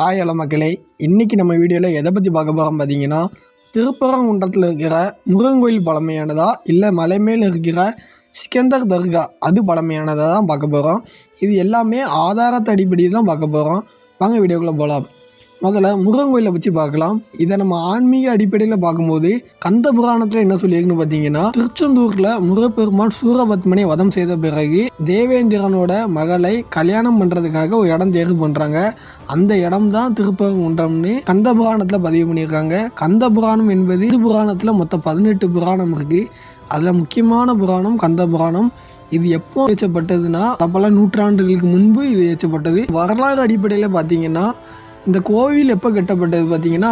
Hi hello மக்களே. இன்றைக்கி நம்ம வீடியோவில் எதை பற்றி பார்க்க போகிறோம் பார்த்தீங்கன்னா திருப்பரங்குன்றத்தில் இருக்கிற முருகன் கோயில் பழமையானதா இல்லை மலைமேல் இருக்கிற சிக்கந்தர் தர்கா அது பழமையானதாக தான் பார்க்க போகிறோம் இது எல்லாமே ஆதாரத்தை அடிப்படையில் தான் பார்க்க போகிறோம் வாங்க வீடியோக்குள்ளே போகலாம் முதல்ல முருகன் கோயிலை பற்றி பார்க்கலாம். இதை நம்ம ஆன்மீக அடிப்படையில் பார்க்கும்போது கந்த புராணத்தில் என்ன சொல்லியிருக்குன்னு பார்த்தீங்கன்னா திருச்செந்தூரில் முருகப்பெருமான் சூரபத்மனை வதம் செய்த பிறகு தேவேந்திரனோட மகளை கல்யாணம் பண்ணுறதுக்காக ஒரு இடம் தேர்வு பண்ணுறாங்க அந்த இடம் தான் திருப்பரங்குன்றம்னு கந்த புராணத்தில் பதிவு பண்ணியிருக்காங்க. கந்த புராணம் என்பது இரு புராணத்தில் மொத்தம் பதினெட்டு புராணம் இருக்குது அதில் முக்கியமான புராணம் கந்த புராணம். இது எப்போ ஏற்றப்பட்டதுன்னா பல நூற்றாண்டுகளுக்கு முன்பு இது ஏற்றப்பட்டது வரலாறு அடிப்படையில் பார்த்தீங்கன்னா இந்த கோவில் எப்போ கட்டப்பட்டது பார்த்தீங்கன்னா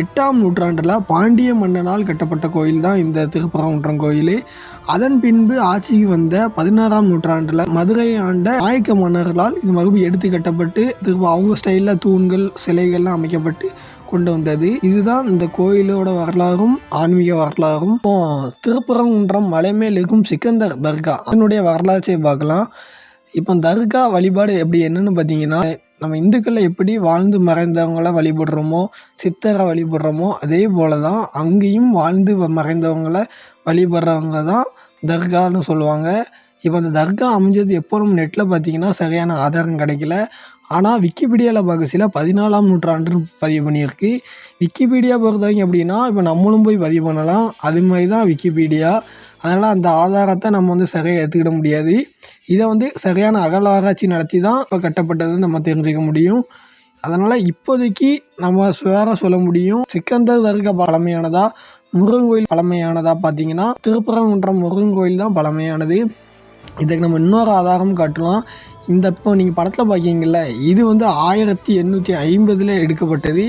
எட்டாம் நூற்றாண்டில் பாண்டிய மன்னனால் கட்டப்பட்ட கோயில் தான் இந்த திருப்பரங்குன்றம் கோயில். அதன் பின்பு ஆட்சிக்கு வந்த பதினாறாம் நூற்றாண்டில் மதுரையை ஆண்ட நாயக்க மன்னர்களால் இது மறுபடியும் எடுத்து கட்டப்பட்டு திரும்ப அவங்க ஸ்டைலில் தூண்கள் சிலைகள்லாம் அமைக்கப்பட்டு கொண்டு வந்தது. இதுதான் இந்த கோயிலோட வரலாறும் ஆன்மீக வரலாறும். இப்போ திருப்பரங்குன்றம் மலைமேல் இருக்கும் சிக்கந்தர் தர்கா. அதனுடைய வரலாற்றை பார்க்கலாம். இப்போ தர்கா வழிபாடு எப்படி என்னன்னு பார்த்தீங்கன்னா நம்ம இந்துக்களில் எப்படி வாழ்ந்து மறைந்தவங்கள வழிபடுறோமோ சித்தரை வழிபடுறோமோ அதே போல தான் அங்கேயும் வாழ்ந்து வ- மறைந்தவங்கள வழிபடுறவங்க தான் தர்கான்னு சொல்லுவாங்க. இப்போ அந்த தர்கா அமைஞ்சது எப்போ நம்ம நெட்டில் பார்த்தீங்கன்னா சரியான ஆதாரம் கிடைக்கல. ஆனால் விக்கிபீடியாவில் பார்க்க சில பதினாலாம் நூற்றாண்டுன்னு பதிவு பண்ணியிருக்கு. விக்கிபீடியா பொறுத்தவரைக்கும் எப்படின்னா இப்போ நம்மளும் போய் பதிவு பண்ணலாம். அது மாதிரி தான் விக்கிபீடியா. அதனால் அந்த ஆதாரத்தை நம்ம வந்து சரியாக ஏற்றுக்கிட முடியாது. இதை வந்து சரியான அகழ்வாராய்ச்சி நடத்தி தான் இப்போ கட்டப்பட்டதுன்னு நம்ம தெரிஞ்சுக்க முடியும். அதனால் இப்போதைக்கு நம்ம சுவார சொல்ல முடியும். சிக்கந்தர் தர்கா பழமையானதா முருகன் கோயில் பழமையானதா பார்த்தீங்கன்னா திருப்பரங்குன்றம் முருகன் கோயில் தான் பழமையானது. இதுக்கு நம்ம இன்னொரு ஆதாரம் காட்டலாம். இந்த இப்போ நீங்கள் படத்தில் பார்க்கிங்கள்ல இது வந்து ஆயிரத்தி எண்ணூற்றி ஐம்பதில் எடுக்கப்பட்டது.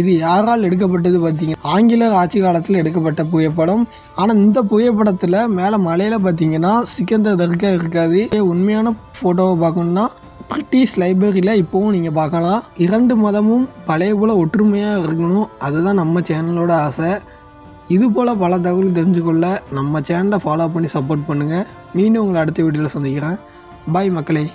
இது யாரால் எடுக்கப்பட்டது பார்த்தீங்க ஆங்கில ஆட்சி காலத்தில் எடுக்கப்பட்ட புகைப்படம். ஆனால் இந்த புகைப்படத்தில் மேலே மலையில் பார்த்தீங்கன்னா சிக்கந்தர் தர்கா இருக்காது. உண்மையான ஃபோட்டோவை பார்க்கணுன்னா பிரிட்டிஷ் லைப்ரரியில் இப்போவும் நீங்கள் பார்க்கலாம். இரண்டு மதமும் பழைய போல் ஒற்றுமையாக இருக்கணும். அதுதான் நம்ம சேனலோட ஆசை. இது போல் பல தகவல் தெரிஞ்சுக்கொள்ள நம்ம சேனலை ஃபாலோ பண்ணி சப்போர்ட் பண்ணுங்கள் மீண்டும் உங்களை அடுத்த வீடியோவில் சந்திக்கிறேன். பாய் மக்களே.